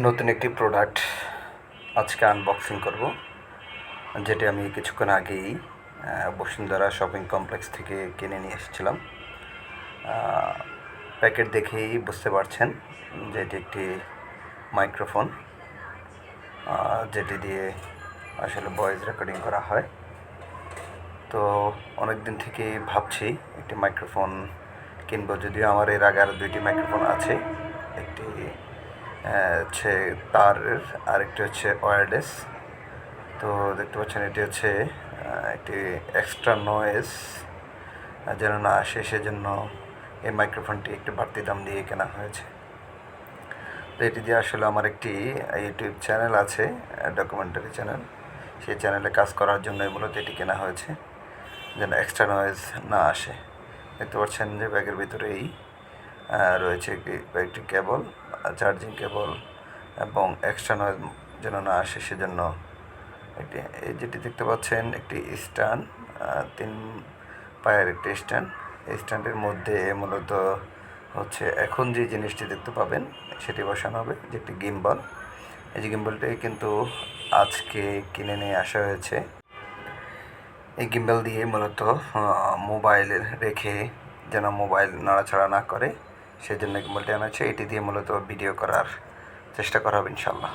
নতুন একটি প্রোডাক্ট আজকে আনবক্সিং করব, যেটি আমি কিছুক্ষণ আগেই বসুন্ধরা শপিং কমপ্লেক্স থেকে কিনে নিয়ে এসেছিলাম। প্যাকেট দেখেই বুঝতে পারছেন যে এটি একটি মাইক্রোফোন যেটি দিয়ে আসলে ভয়েস রেকর্ডিং করা হয়। তো অনেক দিন থেকেই ভাবছি একটি মাইক্রোফোন কিনবো, যদিও আমার এর আগে আর দুইটি মাইক্রোফোন আছে। হচ্ছে তারের আরেকটি হচ্ছে ওয়্যারলেস তো দেখতে পাচ্ছেন এটি হচ্ছে একটি এক্সট্রা নয়েজ যেন না আসে সেজন্য এই মাইক্রোফোনটি একটু বাড়তি দাম দিয়ে কেনা হয়েছে। তো এটি দিয়ে আসলে আমার একটি ইউটিউব চ্যানেল আছে ডকুমেন্টারি চ্যানেল সেই চ্যানেলে কাজ করার জন্যই মূলত এটি কেনা হয়েছে, যেন এক্সট্রা নয়েজ না আসে। দেখতে পাচ্ছেন যে ব্যাগের ভিতরেই রয়েছে কয়েকটি কেবল চার্জিং কেবল এবং এক্সট্রা নয়েজ যেন না আসে সেজন্য একটি এই যেটি দেখতে পাচ্ছেন একটি স্ট্যান্ড তিন পায়ের একটি স্ট্যান্ড। এই স্ট্যান্ডের মধ্যে মূলত হচ্ছে এখন যে জিনিসটি দেখতে পাবেন সেটি বসানো হবে, যে একটি গিম্বল এই যে গিম্বলটি কিন্তু আজকে কিনে নিয়ে আসা হয়েছে। এই গিম্বল দিয়ে মূলত মোবাইল রেখে যেন মোবাইল নাড়াচাড়া না করে। সেই জন্য কি আনা হয়েছে এটি দিয়ে মূলত ভিডিও করার চেষ্টা করা হবে ইনশাল্লাহ